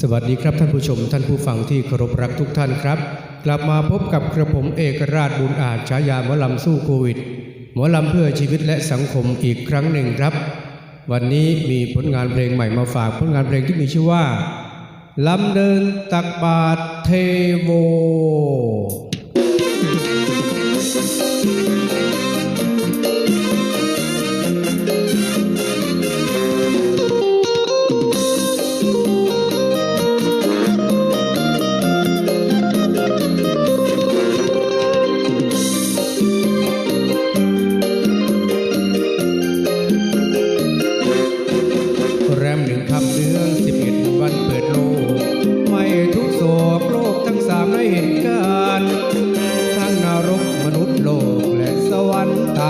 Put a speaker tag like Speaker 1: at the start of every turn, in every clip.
Speaker 1: สวัสดีครับท่านผู้ชมท่านผู้ฟังที่เคารพรักทุกท่านครับ กลับมาพบกับกระผมเอกราชบุญอาจฉายาหมอลำสู้โควิด หมอลำเพื่อชีวิตและสังคมอีกครั้งหนึ่งครับ วันนี้มีผลงานเพลงใหม่มาฝากผลงานเพลงที่มีชื่อว่าลำเดินตักบาทเทโว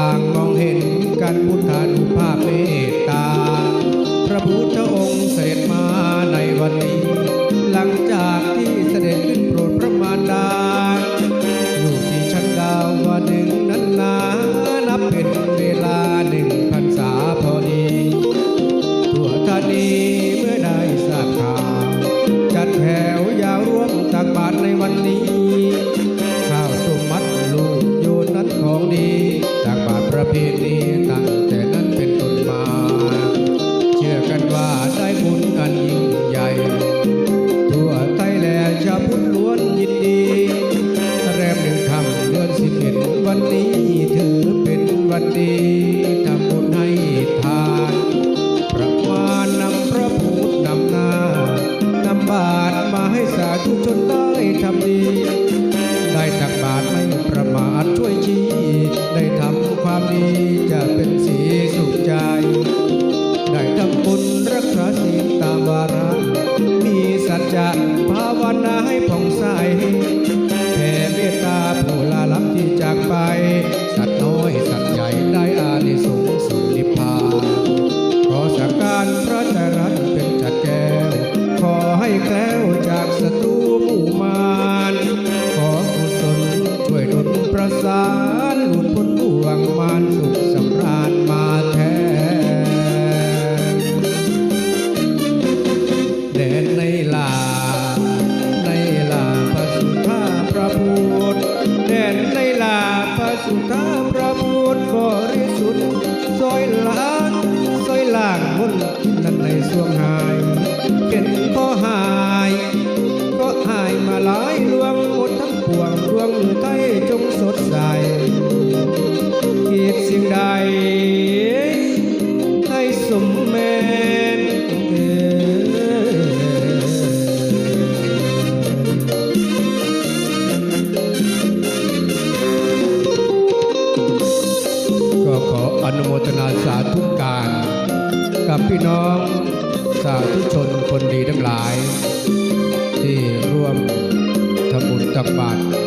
Speaker 1: างมองเห็นกันพุทธานุภาพเมตตา พระพุทธองค์เสด็จมาในวันนี้ หลังจากที่ พณีตั้งแต่นั้นเป็นต้นมา เชื่อกันว่าได้บุญอันยิ่งใหญ่ ทั่วไทยและชาวพุทธล้วนยินดีแรมหนึ่งคำเดือนสิบเอ็ดวันนี้ถือเป็นวันดีทำบุญให้ทานประมาณนำพระพุทธนำหน้านำบาตรมาให้สาธุชนได้ทำดี คุณรักษาศีลตามวาระมีสัจจะภาวนาให้ผ่องใสแผ่เมตตาผู้ลาลับที่จากไป สัตว์น้อยสัตว์ใหญ่ได้อานิสงส์สุขนิพพานขอสักการพระจรัสเป็นจัดแก้ว ขอให้แคล้วจากศัตรู นนั่นในสวงหายเป็นก็หายก็หายมาหลายลวงหมดทั้งปวงดวงมือไทยจงสดใสคิดสิ่งใดให้สมแมนเอ่ยก็ขออนุโมทนาสาธุการ กับพี่น้องสาธุชนคนดีทั้งหลาย ที่ร่วมทำบุญตักบาตร